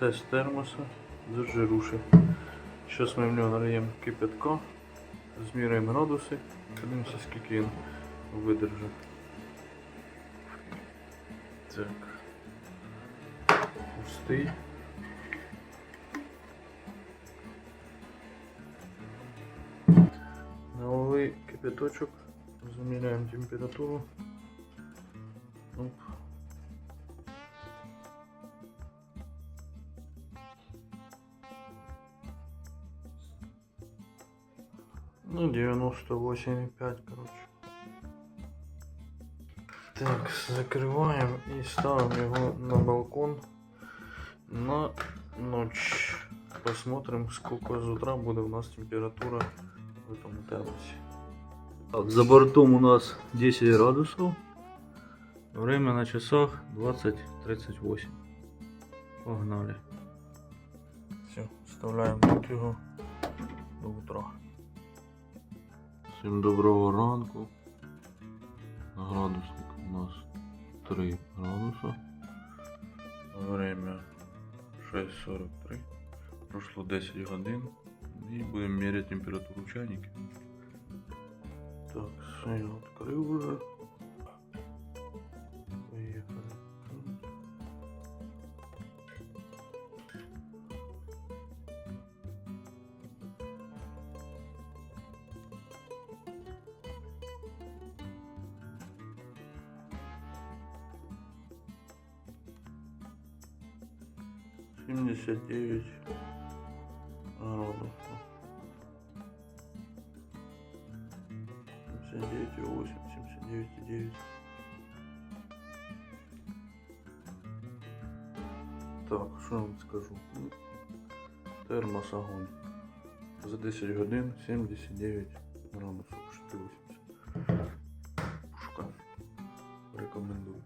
тест термоса зажируши. Зараз ми в нього налиємо кипятка, зміряємо градуси, подивимося скільки він видержить. Так. Пустий. Налили кипяточок, заміряємо температуру. Ну, 98,5, короче. Так, закрываем и ставим его на балкон на ночь. Посмотрим, сколько с утра будет у нас температура в этом термосе. Так, за бортом у нас 10 градусов. Время на часах 20.38. Погнали. Все, вставляємо тут його до утра. Всім доброго ранку. Градусник у нас 3 градуса. Время 6.43. Прошло 10 годин. І будемо міряти температуру чайників. Так, все, я відкрив уже. 79 градусов. 79,8, 79,9. Так, що я вам скажу? Ну, термосагон. За 10 годин 79 градусів 680. Пушка. Рекомендую.